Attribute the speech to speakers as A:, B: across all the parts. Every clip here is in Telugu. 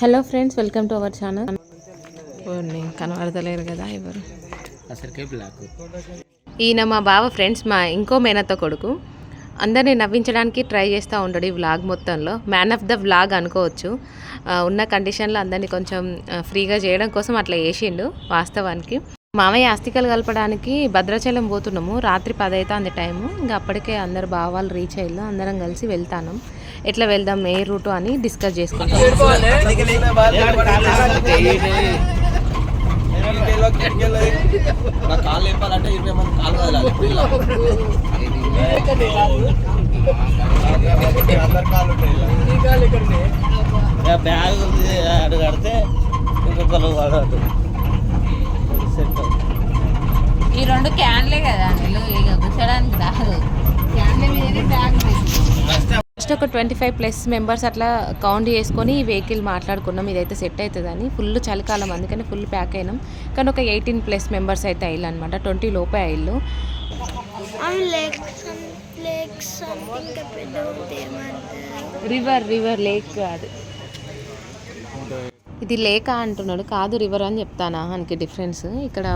A: Hello friends welcome to our channel. కనబడతలేరు కదా ఎవరు? ఈయన మా బావ ఫ్రెండ్స్ మా ఇంకో మేనత్త కొడుకు. అందరినీ నవ్వించడానికి ట్రై చేస్తూ ఉంటాడు ఈ వ్లాగ్ మొత్తంలో. మ్యాన్ ఆఫ్ ద వ్లాగ్ అనుకోవచ్చు. ఉన్న కండిషన్లో అందరినీ కొంచెం ఫ్రీగా చేయడం కోసం అట్లా చేసిండు వాస్తవానికి. మామయ్య ఆస్తికలు కలపడానికి భద్రాచలం పోతున్నాము. రాత్రి పది అవుతుంది టైము. ఇంకా అప్పటికే అందరు బావాలు రీచ్ అయ్యారు అందరం కలిసి వెళ్తాను ఎట్లా వెళ్దాం ఏ రూటు అని డిస్కస్ చేసుకుంటాం
B: మంది బ్యాగ్ కడితే ఇంకొకరు
C: ఈ రెండు క్యాన్లే కదా నీళ్ళు ఇక కూర్చోడానికి రాదు. క్యాన్ల మీదనే బ్యాగ్
A: ఫస్ట్ ఒక ట్వంటీ ఫైవ్ ప్లస్ మెంబర్స్ అట్లా కౌంట్ చేసుకొని ఈ వెహికల్ మాట్లాడుకున్నాం. ఇదైతే సెట్ అవుతుందని. ఫుల్ చలికాలం అందుకని ఫుల్ ప్యాక్ అయినాం. కానీ ఒక ఎయిటీన్ ప్లస్ మెంబర్స్ అయితే అయ్యారు అనమాట ట్వంటీ లోపే అయ్యారు రివర్ రివర్ లేక్ కాదు ఇది లేక అంటున్నాడు. కాదు రివర్ అని చెప్తానా? ఆయనకి డిఫరెన్స్. ఇక్కడ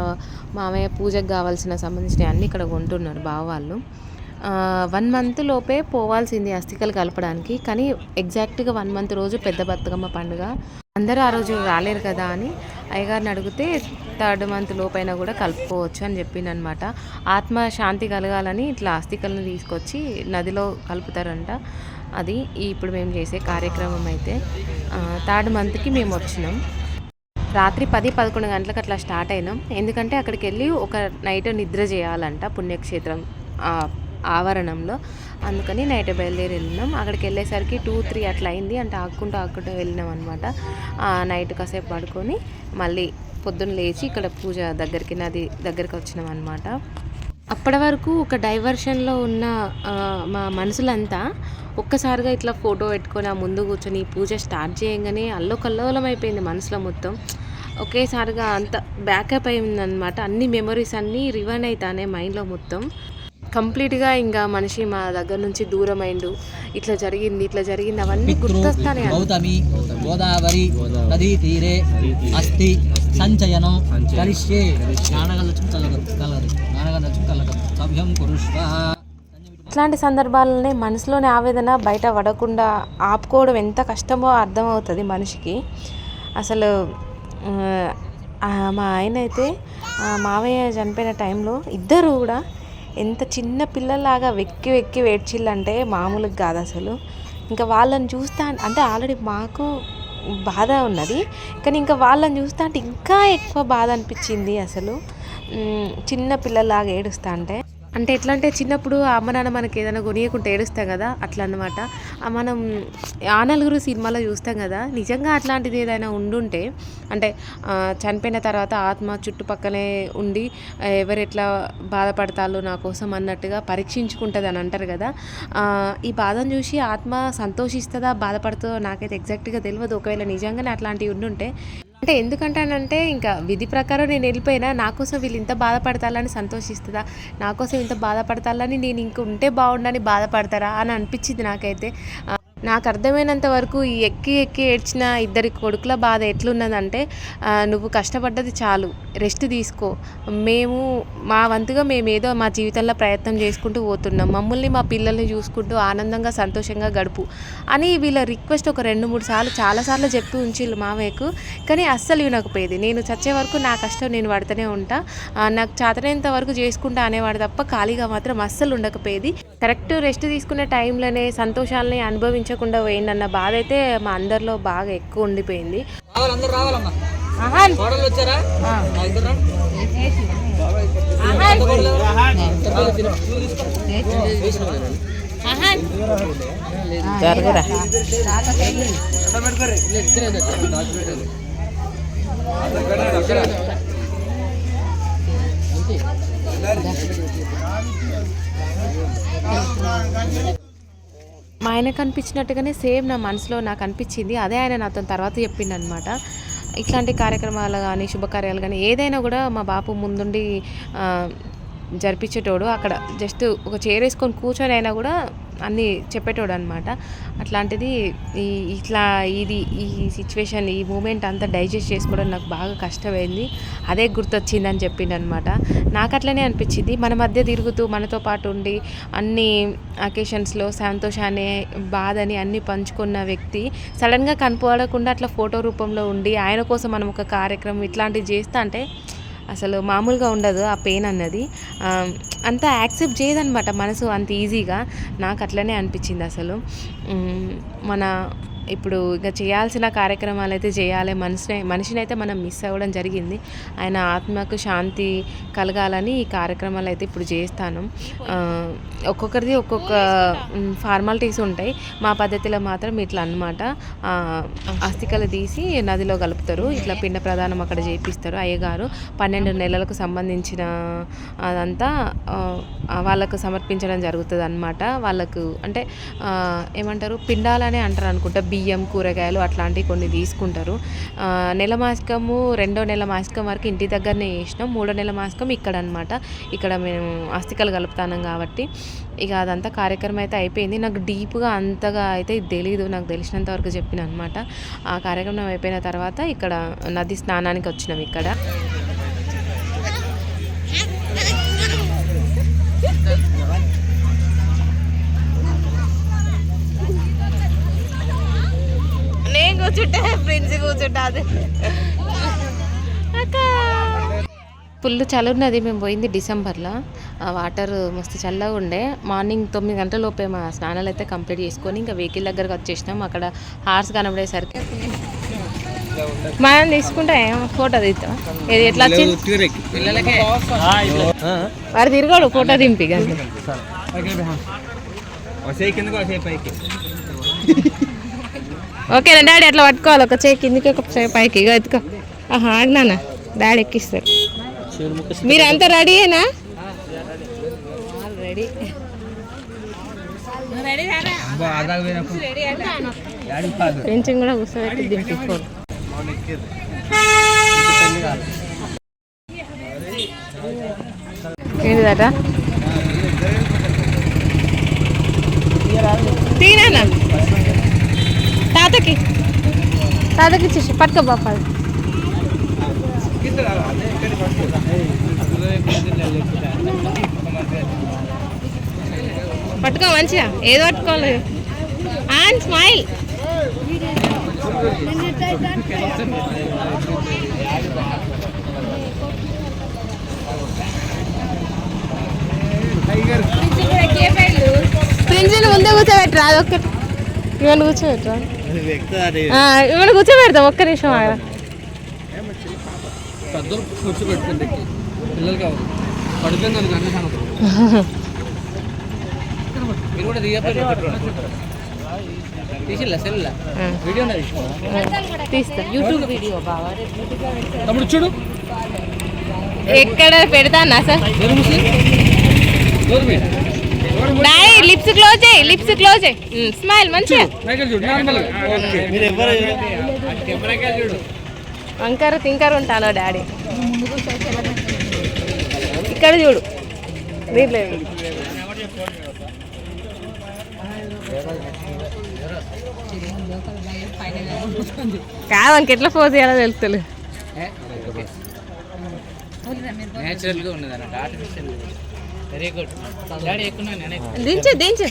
A: మామయ్య పూజకు కావాల్సిన సంబంధించిన అన్ని ఇక్కడ కొంటున్నారు బావ వాళ్ళు. వన్ మంత్ లోపే పోవాల్సింది అస్థికలు కలపడానికి కానీ ఎగ్జాక్ట్గా వన్ మంత్ రోజు పెద్ద బతుకమ్మ పండుగ. అందరూ ఆ రోజు రాలేరు కదా అని అయ్యగారిని అడిగితే థర్డ్ మంత్ లోపైనా కూడా కలుపుకోవచ్చు అని చెప్పిందనమాట ఆత్మ శాంతి కలగాలని ఇట్లా అస్థికలను తీసుకొచ్చి నదిలో కలుపుతారంట. అది ఇప్పుడు మేము చేసే కార్యక్రమం అయితే. థర్డ్ మంత్కి మేము వచ్చినాం. రాత్రి పది పదకొండు గంటలకు అట్లా స్టార్ట్ అయినాం. ఎందుకంటే అక్కడికి వెళ్ళి ఒక నైట్ నిద్ర చేయాలంట పుణ్యక్షేత్రం ఆవరణంలో. అందుకని నైట్ బయలుదేరి వెళ్ళినాం అక్కడికి వెళ్ళేసరికి టూ త్రీ అట్లా అయింది. అంటే ఆక్కుంటూ ఆక్కుంటూ వెళ్ళినాం అనమాట నైట్ కాసేపు పడుకొని మళ్ళీ పొద్దున్న లేచి ఇక్కడ పూజ దగ్గరికి నది దగ్గరికి వచ్చినాం అనమాట అప్పటి వరకు ఒక డైవర్షన్లో ఉన్న మా మనసులంతా ఒక్కసారిగా ఇట్లా ఫోటో పెట్టుకొని ఆ ముందు కూర్చొని పూజ స్టార్ట్ చేయగానే అల్లో కల్లోలం అయిపోయింది మనసులో మొత్తం. ఒకేసారిగా అంత బ్యాకప్ అయిందనమాట అన్ని మెమరీస్ అన్నీ రివన్ అవుతానే మైండ్లో మొత్తం. కంప్లీట్గా ఇంకా మనిషి మా దగ్గర నుంచి దూరం అయిండు. ఇట్లా జరిగింది ఇట్లా జరిగింది అవన్నీ గుర్తొస్తానే
D: గౌతమి గోదావరి నదీ తీరే అస్థి సంచయనం కలిష్యే నానగలచం కలగదు కలగదు నానగలచం కలగదు సభ్యం కురుష్వ
A: ఇట్లాంటి సందర్భాలనే మనసులోని ఆవేదన బయట పడకుండా ఆపుకోవడం ఎంత కష్టమో అర్థమవుతుంది మనిషికి. అసలు మా ఆయన అయితే మావయ్య చనిపోయిన టైంలో ఇద్దరు కూడా ఎంత చిన్న పిల్లలాగా వెక్కి వెక్కి ఏడ్చిల్లంటే మామూలుగా కాదు అసలు. ఇంకా వాళ్ళని చూస్తా అంటే ఆల్రెడీ మాకు బాధ ఉన్నది. కానీ ఇంకా వాళ్ళని చూస్తా అంటే ఇంకా ఎక్కువ బాధ అనిపించింది అసలు. చిన్న పిల్లలాగా ఏడుస్తా అంటే. అంటే ఎట్లా అంటే చిన్నప్పుడు అమ్మ నాన్న మనకి ఏదైనా కొనియకుంటే ఏడుస్తాం కదా అట్లా అనమాట మనం ఆ నలుగురు సినిమాలో చూస్తాం కదా నిజంగా అట్లాంటిది ఏదైనా ఉండుంటే అంటే చనిపోయిన తర్వాత ఆత్మ చుట్టుపక్కలే ఉండి ఎవరు ఎట్లా బాధపడతారు నా కోసం అన్నట్టుగా పరీక్షించుకుంటుంది అని అంటారు కదా. ఈ బాధను చూసి ఆత్మ సంతోషిస్తుందా బాధపడుతుందో నాకైతే ఎగ్జాక్ట్గా తెలియదు ఒకవేళ నిజంగానే అట్లాంటివి ఉండుంటే అంటే ఎందుకంటానంటే ఇంకా విధి ప్రకారం నేను వెళ్ళిపోయినా నా కోసం వీళ్ళు ఇంత బాధపడతారని సంతోషిస్తుందా? నా కోసం ఇంత బాధపడతారని నేను ఇంక ఉంటే బాగుండని బాధపడతారా? అని అనిపించింది నాకైతే. నాకు అర్థమైనంత వరకు ఈ ఎక్కి ఎక్కి ఏడ్చిన ఇద్దరి కొడుకుల బాధ ఎట్లున్నదంటే నువ్వు కష్టపడ్డది చాలు రెస్ట్ తీసుకో. మేము మా వంతుగా మేము ఏదో మా జీవితంలో ప్రయత్నం చేసుకుంటూ పోతున్నాం. మమ్మల్ని మా పిల్లల్ని చూసుకుంటూ ఆనందంగా సంతోషంగా గడుపు అని వీళ్ళ రిక్వెస్ట్ ఒక రెండు మూడు సార్లు చాలాసార్లు చెప్పి ఉంచిళ్ళు మావయ్యకు. కానీ అస్సలు వినకపోయేది. నేను చచ్చే వరకు నా కష్టం నేను పడుతూనే ఉంటా. నాకు చేతనైనంత వరకు చేసుకుంటా అనేవాడు తప్ప ఖాళీగా మాత్రం అస్సలు ఉండకపోయేది. కరెక్ట్ రెస్ట్ తీసుకునే టైంలోనే సంతోషాలని అనుభవించకుండా పోయిందన్న బాధ అయితే మా అందరిలో బాగా ఎక్కువ ఉండిపోయింది
D: అందరూ రావాలమ్మా
A: ఆహాన్
D: కోడలు వచ్చారా నా ఇద్దరు రా.
A: ఆహాన్
D: తర్వాత తిను.
A: ఆహాన్
C: జరుగురా
A: మా ఆయన కనిపించినట్టుగానే సేమ్ నా మనసులో నాకు అనిపించింది. అదే ఆయన నాతో తర్వాత చెప్పిండనమాట. ఇట్లాంటి కార్యక్రమాలు కానీ శుభకార్యాలు కానీ ఏదైనా కూడా మా బాపు ముందుండి జరిపించేటోడు అక్కడ జస్ట్ ఒక చైర్ వేసుకొని కూర్చొని అయినా కూడా అన్నీ చెప్పేటోడు అనమాట అట్లాంటిది ఈ ఇట్లా ఇది ఈ సిచ్యువేషన్ ఈ మూమెంట్ అంతా డైజెస్ట్ చేసుకోవడం నాకు బాగా కష్టమైంది. అదే గుర్తొచ్చింది అని చెప్పిండు అనమాట నాకు అట్లనే అనిపించింది. మన మధ్య తిరుగుతూ మనతో పాటు ఉండి అన్ని అకేషన్స్లో సంతోషాన్ని బాధని అన్ని పంచుకున్న వ్యక్తి సడన్గా కనపడకుండా అట్లా ఫోటో రూపంలో ఉండి ఆయన కోసం మనం ఒక కార్యక్రమం ఇట్లాంటివి చేస్తా అంటే అసలు మామూలుగా ఉండదు ఆ పెయిన్ అన్నది. అంత యాక్సెప్ట్ చేయదనమాట మనసు అంత ఈజీగా. నాకు అట్లనే అనిపించింది అసలు. మన ఇప్పుడు ఇక చేయాల్సిన కార్యక్రమాలు అయితే చేయాలి. మనిషిని మనిషిని అయితే మనం మిస్ అవ్వడం జరిగింది. ఆయన ఆత్మకు శాంతి కలగాలని ఈ కార్యక్రమాలు అయితే ఇప్పుడు చేస్తాను. ఒక్కొక్కరిది ఒక్కొక్క ఫార్మాలిటీస్ ఉంటాయి. మా పద్ధతిలో మాత్రం ఇట్లా అనమాట అస్థికలు తీసి నదిలో కలుపుతారు. ఇట్లా పిండ ప్రధానం అక్కడ చేపిస్తారు. అయ్యగారు పన్నెండు నెలలకు సంబంధించిన అదంతా వాళ్ళకు సమర్పించడం జరుగుతుంది అనమాట వాళ్ళకు అంటే ఏమంటారు? పిండాలనే అంటారు అనుకుంటా బియ్యం కూరగాయలు అట్లాంటివి కొన్ని తీసుకుంటారు. నెల మాసికము రెండో నెల మాసికం వరకు ఇంటి దగ్గరనే చేసినాం. మూడో నెల మాసికం ఇక్కడ అనమాట ఇక్కడ మేము అస్థికలు కలుపుతానం కాబట్టి ఇక అదంతా కార్యక్రమం అయితే అయిపోయింది. నాకు డీప్గా అంతగా అయితే తెలీదు. నాకు తెలిసినంత వరకు చెప్పిన అనమాట ఆ కార్యక్రమం అయిపోయిన తర్వాత ఇక్కడ నది స్నానానికి వచ్చినాం ఇక్కడ. కూర్చుంటే ప్రిన్స్ కూర్చుంటా అది ఫుల్ చలి ఉన్నది మేము పోయింది డిసెంబర్లో ఆ వాటర్ మస్తు చల్లగా ఉండే మార్నింగ్ తొమ్మిది గంటల లోపే మా స్నానాలు అయితే కంప్లీట్ చేసుకొని ఇంకా వెహికల్ దగ్గరకు వచ్చేసినాం అక్కడ హార్స్ కనబడేసరికి మనం తీసుకుంటే ఫోటో తీస్తాం ఇది ఎట్లా వచ్చింది వాడు తిరగాడు ఫోటో దింపి కానీ ఓకే డాడీ అట్లా పట్టుకోవాలి. ఒక చేయి కిందికి ఒక చేయి పైకి. ఇక ఎత్తుకో. ఆహా ఆడినానా డాడీ ఎక్కిస్తారు. మీరు అంతా రెడీయేనా? రెడీ పెంచింగ్ కూడా కూర్చోబెట్టి దింపిస్తారు ఏంటిదట? తీనా తాతకి. తాతకి ఇచ్చేసి పట్టుకో పట్టుకో మంచిగా ఏదో పట్టుకోవాలి. అండ్ స్మైల్ ప్రిన్సిల్ ముందే కూర్చోబెట్టరా అదొక్కటి ఇవన్నీ కూర్చోబెట్టరా. ఇవన్నీ కూర్చోబెడతాం ఒక్క నిమిషం ఆగ
D: పెద్దలు కూర్చోబెట్టుకుంటే పిల్లలు కావాలి. పడిపోయింది అనుకో అన్ని సాధనం మీరు కూడా దిగపోయి తీసిల్లా సెల్లా? వీడియో ఉన్నది
A: తీస్తా. యూట్యూబ్ వీడియో బాగా
D: తమ్ముడు చూడు.
A: ఎక్కడ పెడతానా సార్? డాయ్ లిప్స్ క్లోజ్ చేయి లిప్స్ క్లోజ్ చేయి. స్మైల్ మంచిగా.
D: మైకల్ చూడు నార్మల్
B: మీరు ఎవరు
D: కెమెరాకే చూడు.
A: వంకర తింకర ఉంటాను డాడీ. ఇక్కడ చూడు. దీంట్లో. కాదు మనకి ఎట్లా ఫోన్ చేయాలో తెలుస్తుంది
D: ఆర్టిఫిషియల్ వెరీ గుడ్ డాడీ ఎక్కున్నాను నేను
A: దించు దించు.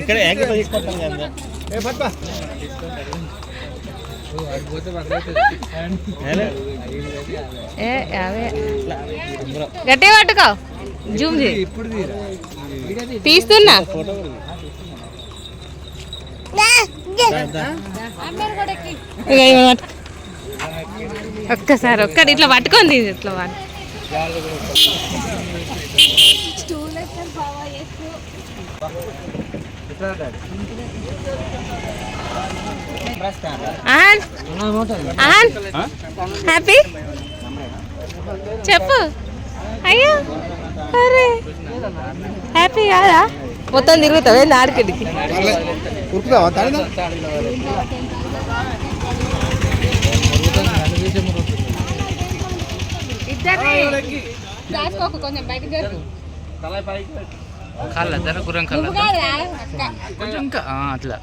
B: ఇక్కడ ఏకైనా తీసుకుంటాం కదా.
D: పోతే పక్కన
A: ఏ అవే. గట్టిగా పట్టుకో. జూమ్ తీస్తున్నా. ఒక్కసారి ఒక్కటి ఇట్లా పట్టుకొని ఇట్లా ఆహన్ హ్యాపీ? చెప్పు. అయ్యో అరే. హ్యాపీ కాదా? మొత్తం తిరుగుతావు ఏంది ఆడికిడికి ఇద్దరు
C: దాచుకోకు కొంచెం బయట జరుగు
D: కాళ్ళ ధర గుర్రం కాళ్ళ.
C: నువ్వు.
D: కొంచెం ఇంకా అట్లా.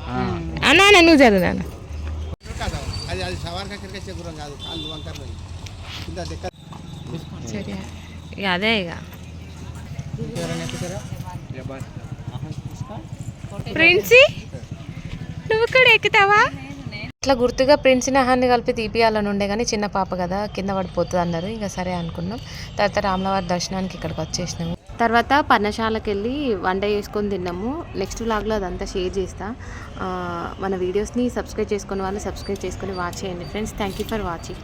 A: అన్నా నాన్న.
E: అది అది సవార్ కక్కడికి కాదు కాళ్ళు
A: సరే ఇక అదే ఇక. ప్రిన్సీ నువ్వు కూడా ఎక్కుతావా? ఇట్లా గుర్తుగా ప్రిన్స్ నహాన్ని కలిపి తీపియాలని ఉండే కానీ చిన్న పాప కదా కింద పడిపోతుంది అన్నారు. ఇంకా సరే అనుకున్నాం. తర్వాత రామలవారి దర్శనానికి ఇక్కడికి వచ్చేసినాము. తర్వాత పర్ణశాలకు వెళ్ళి వంట చేసుకొని తిన్నాము. నెక్స్ట్ వ్లాగ్లో అదంతా షేర్ చేస్తా. మన వీడియోస్ని సబ్స్క్రైబ్ చేసుకున్న వాళ్ళు సబ్స్క్రైబ్ చేసుకొని వాచ్ చేయండి. Friends thank you for watching.